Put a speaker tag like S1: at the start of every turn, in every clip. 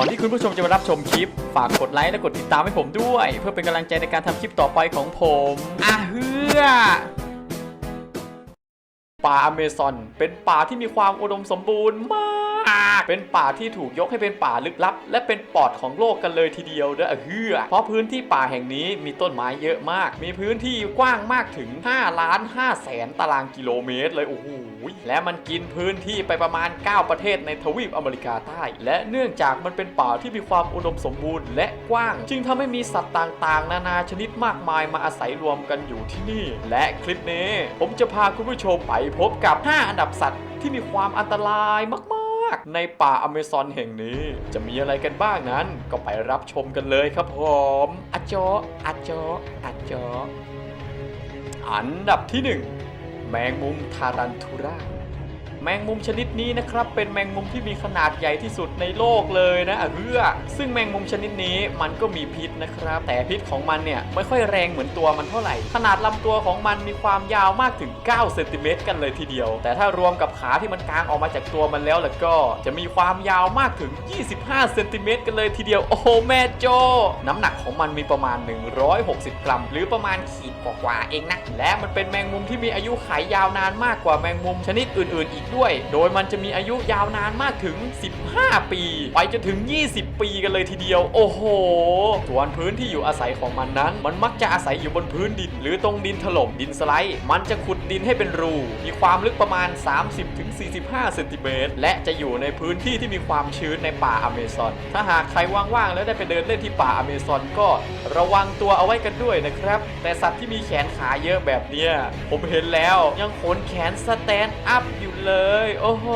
S1: ก่อนที่คุณผู้ชมจะมารับชมคลิป ฝากกดไลค์และกดติดตามให้ผมด้วย เพื่อเป็นกำลังใจในการทำคลิปต่อไปของผมอะเฮือ ป่าอเมซอน เป็นป่าที่มีความอุดมสมบูรณ์มาก เป็นป่าที่ถูกยกให้เป็นป่าลึกลับ และเป็นปอดของโลกกันเลยทีเดียวเด้ออเฮือเพราะพื้นที่ป่าแห่งนี้มีต้นไม้เยอะมาก มีพื้นที่กว้างมากถึง5ล้าน5แสนตารางกิโลเมตรเลยโอ้โหและมันกินพื้นที่ไปประมาณ 9 ประเทศในทวีปอเมริกาใต้ และเนื่องจากมันเป็นป่าที่มีความอุดมสมบูรณ์และกว้าง จึงทำให้มีสัตว์ต่างๆ นานาชนิดมากมายมาอาศัยรวมกันอยู่ที่นี่ และคลิปนี้ ผมจะพาคุณผู้ชมไปพบกับ 5 อันดับสัตว์ที่มีความอันตรายมากๆ ในป่าอเมซอนแห่งนี้ จะมีอะไรกันบ้างนั้น ก็ไปรับชมกันเลยครับผมอาจออาจออาจออันดับที่ 1 แมงมุมทารันทูรา แมงมุมชนิดนี้นะครับเป็นแมงมุมที่มีขนาดใหญ่ที่สุดในโลกเลยนะเรื่อซึ่งแมงมุมชนิดนี้มันก็มีพิษนะครับ แต่พิษของมันเนี่ยไม่ค่อยแรงเหมือนตัวมันเท่าไหร่ ขนาดลำตัวของมันมีความยาวมากถึง 9 เซนติเมตรกันเลยทีเดียว แต่ถ้ารวมกับขาที่มันกางออกมาจากตัวมันแล้วล่ะก็จะมีความยาวมากถึง 25 เซนติเมตรกันเลยทีเดียว โอ้โหแม่โจ น้ำหนักของมันมีประมาณ 160 กรัม หรือประมาณขีดกว่าๆเองนะ และมันเป็นแมงมุมที่มีอายุขัยยาวนานมากกว่าแมงมุมชนิดอื่น ๆ อีกด้วย โดยมันจะมีอายุยาวนานมากถึง 15 ปี ไปจนถึง 20 ปีกันเลยทีเดียว โอ้โห ส่วนพื้นที่อยู่อาศัยของมันนั้น มันมักจะอาศัยอยู่บนพื้นดิน หรือตรงดินถล่มดินสไลด์ มันจะขุดดินให้เป็นรู มีความลึกประมาณ 30-45 เซนติเมตร และจะอยู่ในพื้นที่ที่มีความชื้นในป่าอเมซอน ถ้าหากใครว่างๆแล้วได้ไปเดินเล่นที่ป่าอเมซอนก็ระวังตัวเอาไว้กันด้วยนะครับ แต่สัตว์ที่มีแขนขาเยอะแบบเนี้ยผมเห็นแล้วยังขนแขนสแตนด์อัพอยู่ เลย โอ้โห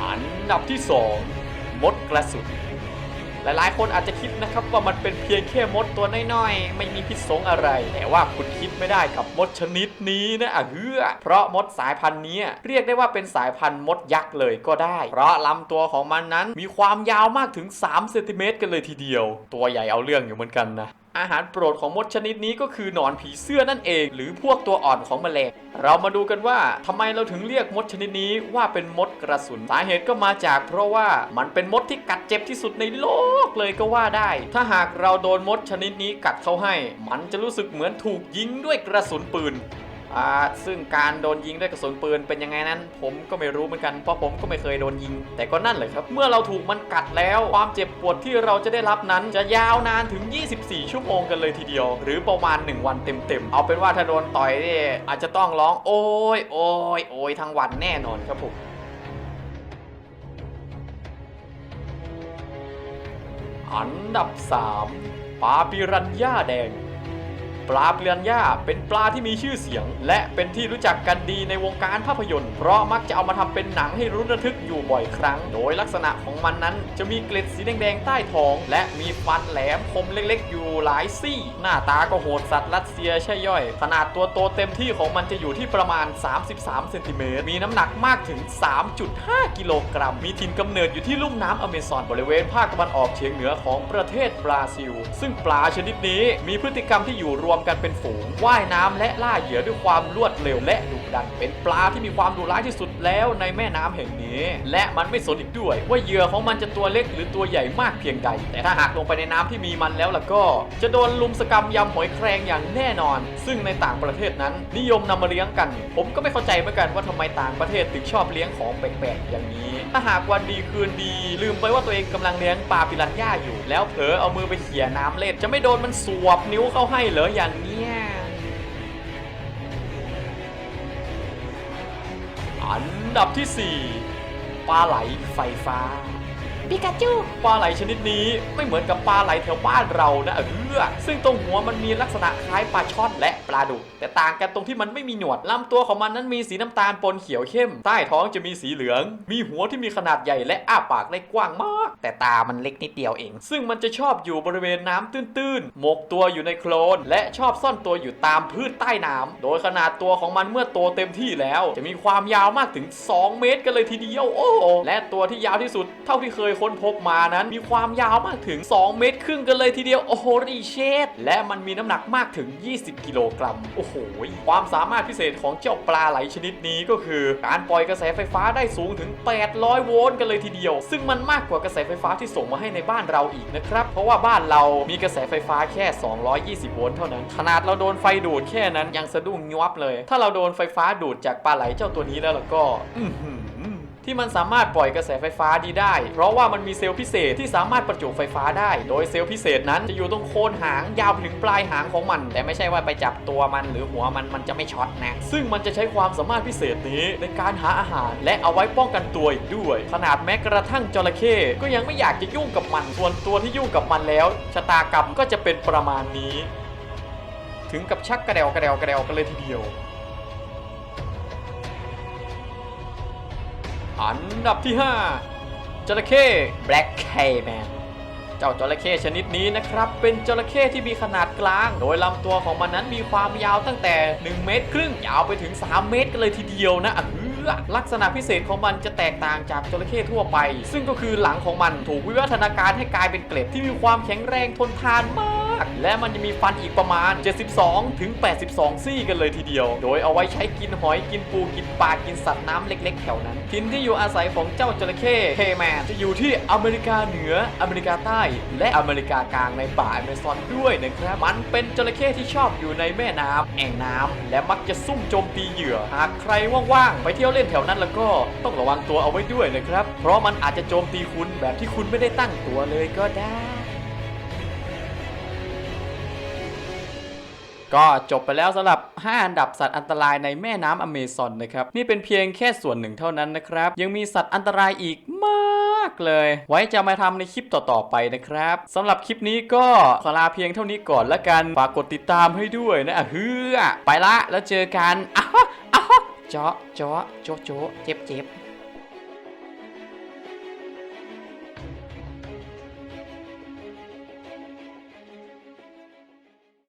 S1: อันดับที่ 2 มดกระสุน หลายๆ คนอาจจะคิดนะครับว่ามันเป็นเพียงแค่มดตัวน้อยๆ ไม่มีพิษสงอะไร แต่ว่าคุณคิดไม่ได้กับมดชนิดนี้นะอะเฮือเพราะมดสายพันธุ์นี้เรียกได้ว่าเป็นสายพันธุ์มดยักษ์เลยก็ได้ เพราะลำตัวของมันนั้นมีความยาวมากถึง3เซนติเมตรกันเลยทีเดียว ตัวใหญ่เอาเรื่องอยู่เหมือนกันนะ อาหารโปรดของมดชนิดนี้ก็คือหนอนผีเสื้อนั่นเอง หรือพวกตัวอ่อนของแมลง เรามาดูกันว่าทำไมเราถึงเรียกมดชนิดนี้ว่าเป็นมดกระสุน สาเหตุก็มาจาก เพราะว่ามันเป็นมดที่กัดเจ็บที่สุดในโลกเลยก็ว่าได้ ถ้าหากเราโดนมดชนิดนี้กัดเข้าให้ มันจะรู้สึกเหมือนถูกยิงด้วยกระสุนปืน อ่าซึ่งการโดนยิงด้วยกระสุนปืนเป็นยังไงนั้น ผมก็ไม่รู้เหมือนกันเพราะผมก็ไม่เคยโดนยิง แต่ก็นั่นแหละครับ เมื่อเราถูกมันกัดแล้ว ความเจ็บปวดที่เราจะได้รับนั้น จะยาวนานถึง 24 ชั่วโมงกันเลยทีเดียว หรือประมาณ 1 วันเต็มๆ เอาเป็นว่าถ้าโดนต่อยเนี่ยอาจจะต้องร้องโอ้ยโอ้ยโอ้ยทั้งวันแน่นอนครับผมอันดับ 3 ปาปิรันย่าแดง ปลาเปิรันย่าเป็นปลาที่มีชื่อเสียง และเป็นที่รู้จักกันดีในวงการภาพยนตร์ เพราะมักจะเอามาทำเป็นหนังให้รุนระทึกอยู่บ่อยครั้ง โดยลักษณะของมันนั้นจะมีเกล็ดสีแดงๆใต้ท้อง และมีฟันแหลมคมเล็กๆ อยู่หลายซี่ หน้าตาก็โหดสัตว์รัสเซียใช่ย่อย ขนาดตัวโตเต็มที่ของมันจะอยู่ที่ประมาณ 33เซนติเมตรมีน้ำหนักมากถึง 3.5 กิโลกรัม มีถิ่นกำเนิดอยู่ที่ลุ่มน้ำอเมซอนบริเวณภาคตะวันออกเฉียงเหนือของประเทศบราซิล ซึ่งปลาชนิดนี้มีพฤติกรรมที่อยู่รวมกันเป็นฝูงว่ายน้ำและล่าเหยื่อด้วยความรวดเร็วและดุดัน เป็นปลาที่มีความดุร้ายที่สุดแล้วในแม่น้ำแห่งนี้ และมันไม่สนอีกด้วย ว่าเหยื่อของมันจะตัวเล็กหรือตัวใหญ่มากเพียงใด แต่ถ้าหากลงไปในน้ำที่มีมันแล้วล่ะก็ จะโดนลุมสกรรมยำหอยแครงอย่างแน่นอน ซึ่งในต่างประเทศนั้น นิยมนำมาเลี้ยงกัน ผมก็ไม่เข้าใจเหมือนกันว่าทำไมต่างประเทศถึงชอบเลี้ยงของแปลกๆอย่างนี้ ถ้าหากวันดีคืนดี ลืมไปว่าตัวเองกำลังเลี้ยงปลาปิรันย่าอยู่ แล้วเผลอเอามือไปเขี่ยน้ำเล่นจะไม่โดนมันสวบนิ้วเข้าให้เหรออย่างเนี้ยอันดับที่ 4 ปลาไหลไฟฟ้า
S2: ปิกาจู
S1: ปลาไหลชนิดนี้ไม่เหมือนกับปลาไหลแถวบ้านเรานะเออซึ่งตรงหัวมันมีลักษณะคล้ายปลาช่อนและ ปลาดุก แต่ต่างกันตรงที่มันไม่มีหนวดลำตัวของมันนั้นมีสีน้ำตาลปนเขียวเข้ม ใต้ท้องจะมีสีเหลือง มีหัวที่มีขนาดใหญ่และอ้าปากได้กว้างมาก แต่ตามันเล็กนิดเดียวเอง ซึ่งมันจะชอบอยู่บริเวณน้ำตื้นๆหมกตัวอยู่ในโคลน และชอบซ่อนตัวอยู่ตามพืชใต้น้ำโดยขนาดตัวของมันเมื่อโตเต็มที่แล้ว จะมีความยาวมากถึง 2 เมตรกันเลยทีเดียวโอ้โหและตัวที่ยาวที่สุด เท่าที่เคยค้นพบมานั้น มีความยาวมากถึง 2 เมตรครึ่งกันเลยทีเดียวโอ้โหรีเชดและมันมีน้ำหนักมากถึง 20 กิโลกรัม โอ้โห ความสามารถพิเศษของเจ้าปลาไหลชนิดนี้ก็คือ การปล่อยกระแสไฟฟ้าได้สูงถึง 800 โวลต์กันเลยทีเดียว ซึ่งมันมากกว่ากระแสไฟฟ้าที่ส่งมาให้ในบ้านเราอีกนะครับ เพราะว่าบ้านเรามีกระแสไฟฟ้าแค่ 220 โวลต์เท่านั้น ขนาดเราโดนไฟดูดแค่นั้นยังสะดุ้งยวบเลย ถ้าเราโดนไฟฟ้าดูดจากปลาไหลเจ้าตัวนี้แล้วล่ะก็ อื้อ ที่มันสามารถปล่อยกระแสไฟฟ้าดีได้ เพราะว่ามันมีเซลล์พิเศษที่สามารถประจุไฟฟ้าได้ โดยเซลล์พิเศษนั้นจะอยู่ตรงโคนหางยาวถึงปลายหางของมัน แต่ไม่ใช่ว่าไปจับตัวมันหรือหัวมันมันจะไม่ช็อตนะ ซึ่งมันจะใช้ความสามารถพิเศษนี้ในการหาอาหาร และเอาไว้ป้องกันตัวอีกด้วย ขนาดแม้กระทั่งจระเข้ก็ยังไม่อยากจะยุ่งกับมัน ส่วนตัวที่ยุ่งกับมันแล้วชะตากรรมก็จะเป็นประมาณนี้ ถึงกับชักกระเดวกระเดวกระเดวกันเลยทีเดียว อันดับที่ 5จระเข้ Black Cayman เจ้าจระเข้ชนิดนี้นะครับ เป็นจระเข้ที่มีขนาดกลาง โดยลำตัวของมันนั้นมีความยาวตั้งแต่ 1 เมตร ครึ่งยาวไปถึง 3 เมตรกันเลยทีเดียวนะลักษณะพิเศษของมันจะแตกต่างจากจระเข้ทั่วไป ซึ่งก็คือหลังของมันถูกวิวัฒนาการให้กลายเป็นเกล็ดที่มีความแข็งแรงทนทานมาก และมันจะมีฟันอีกประมาณ 72 ถึง 82 ซี่กันเลยทีเดียว โดยเอาไว้ใช้กินหอยกินปูกินปลากินสัตว์น้ำเล็ก ๆ แถวนั้นทินที่อยู่อาศัยของเจ้าจระเข้เคแมนจะอยู่ที่อเมริกาเหนืออเมริกาใต้ และอเมริกากลางในป่าอเมซอนด้วยนะครับมันเป็นจระเข้ที่ชอบอยู่ในแม่น้ำแอ่งน้ำและมักจะซุ่มโจมตีเหยื่อ หากใครว่างๆไปเที่ยวเล่นแถวนั้นแล้วก็ต้องระวังตัวเอาไว้ด้วยนะครับ เพราะมันอาจจะโจมตีคุณแบบที่คุณไม่ได้ตั้งตัวเลยก็ได้ ก็จบไปแล้วสำหรับ 5 อันดับสัตว์อันตรายในแม่น้ำอเมซอนนะครับ นี่เป็นเพียงแค่ส่วนหนึ่งเท่านั้นนะครับ ยังมีสัตว์อันตรายอีกมากเลย ไว้จะมาทำในคลิปต่อๆไปนะครับสำหรับคลิปนี้ก็ขอลาเพียงเท่านี้ก่อนละกัน ฝากกดติดตามให้ด้วยนะเฮือไปละแล้วเจอกันอ้าวอ้าวเจาะเจาะโจะโจะเจ็บเจ็บ